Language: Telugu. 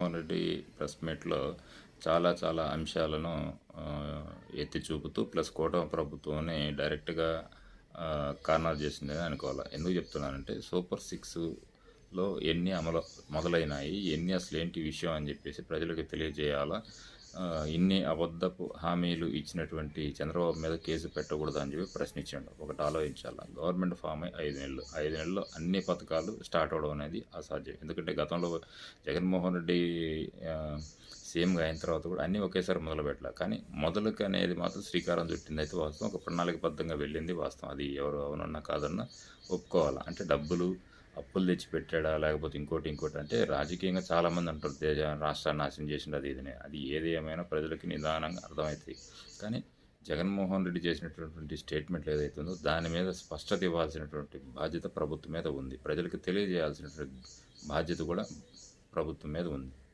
జగన్మోహన్ రెడ్డి ప్రెస్ మీట్లో చాలా చాలా అంశాలను ఎత్తి చూపుతూ ప్లస్ కూటమి ప్రభుత్వాన్ని డైరెక్ట్గా కార్నర్ చేసిందని అనుకోవాలి. ఎందుకు చెప్తున్నానంటే సూపర్ సిక్స్లో ఎన్ని అమలు మొదలైనాయి ఎన్ని అసలు ఏంటి విషయం అని చెప్పేసి ప్రజలకు తెలియజేయాలా ఇన్ని అబద్ధపు హామీలు ఇచ్చినటువంటి చంద్రబాబు మీద కేసు పెట్టకూడదు అని చెప్పి ప్రశ్నించాడు. ఒకటి ఆలోచించాలి? గవర్నమెంట్ ఫామ్ అయి ఐదు నెలలు. ఐదు నెలల్లో అన్ని పథకాలు స్టార్ట్ అవడం అనేది అసాధ్యం. ఎందుకంటే గతంలో జగన్మోహన్ రెడ్డి సీఎంగా అయిన తర్వాత కూడా అన్నీ ఒకేసారి మొదలు పెట్టాలి. కానీ మొదలుకు అనేది మాత్రం శ్రీకారం చుట్టింది అయితే వాస్తవం. ఒక ప్రణాళికబద్ధంగా వెళ్ళింది వాస్తవం. అది ఎవరు అవునన్నా కాదన్నా ఒప్పుకోవాలి? అంటే డబ్బులు అప్పులు తెచ్చి పెట్టాడా లేకపోతే ఇంకోటి ఇంకోటి అంటే రాజకీయంగా చాలామంది అంటారు దేశ రాష్ట్రాన్ని నాశనం చేసిండు అది ఇదినే. అది ఏది ఏమైనా ప్రజలకి నిదానంగా అర్థమవుతుంది కానీ జగన్మోహన్ రెడ్డి చేసినటువంటి స్టేట్మెంట్ ఏదైతే ఉందో దాని మీద స్పష్టత ఇవ్వాల్సినటువంటి బాధ్యత ప్రభుత్వం మీద ఉంది. ప్రజలకు తెలియజేయాల్సినటువంటి బాధ్యత కూడా ప్రభుత్వం మీద ఉంది.